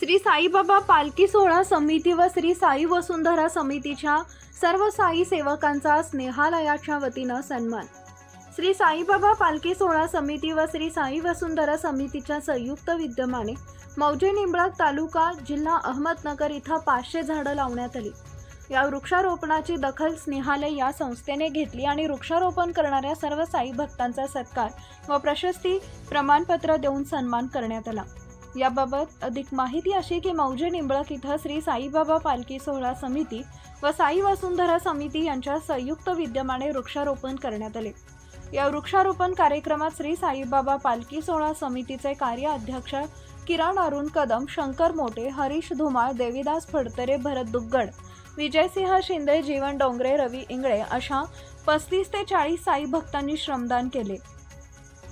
श्री साईबाबा पालखी सोहळा समिती व श्री साई वसुंधरा समितीच्या सर्व साई सेवकांचा स्नेहालयाच्या वतीनं सन्मान. श्री साईबाबा पालखी सोहळा समिती व श्री साई वसुंधरा समितीच्या संयुक्त विद्यमाने मौजे निंबळक तालुका जिल्हा अहमदनगर इथं पाचशे झाडं लावण्यात आली. या वृक्षारोपणाची दखल स्नेहालय या संस्थेने घेतली आणि वृक्षारोपण करणाऱ्या सर्व साई भक्तांचा सत्कार व प्रशस्ती प्रमाणपत्र देऊन सन्मान करण्यात आला. याबाबत अधिक माहिती अशी की मौजे निंबळक इथं श्री साईबाबा पालखी सोहळा समिती व साई वसुंधरा समिती यांच्या संयुक्त विद्यमाने वृक्षारोपण करण्यात आले. या वृक्षारोपण कार्यक्रमात श्री साईबाबा पालखी सोहळा समितीचे कार्य अध्यक्ष किरण अरुण कदम शंकर मोटे हरीश धुमाळ देविदास फडतरे भरत दुग्गड विजयसिंह शिंदे जीवन डोंगरे रवी इंगळे अशा पस्तीस ते चाळीस साई भक्तांनी श्रमदान केले.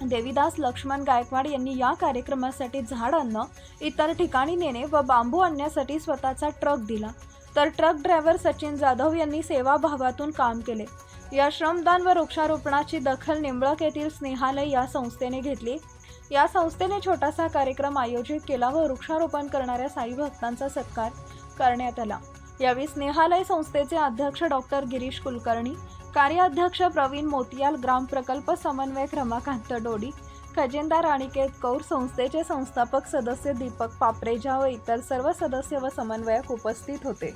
देवीदास लक्ष्मण गायकवाड यांनी या कार्यक्रमासाठी झाड आणणं इतर ठिकाणी नेणे व बांबू आणण्यासाठी स्वतःचा ट्रक दिला. तर ट्रक ड्रायव्हर सचिन जाधव यांनी सेवाभावातून काम केले. या श्रमदान व वृक्षारोपणाची दखल निंबळक येथील स्नेहालय या संस्थेने घेतली. या संस्थेने छोटासा कार्यक्रम आयोजित केला व वृक्षारोपण करणाऱ्या साई भक्तांचा सत्कार करण्यात आला. यावेळी स्नेहालय संस्थेचे अध्यक्ष डॉक्टर गिरीश कुलकर्णी कार्याध्यक्ष प्रवीण मोतियाल ग्राम प्रकल्प समन्वयक रमाकांत डोडी खजिनदार अनिकेत कौर संस्थेचे संस्थापक सदस्य दीपक पापरेजा व इतर सर्व सदस्य व समन्वयक उपस्थित होते.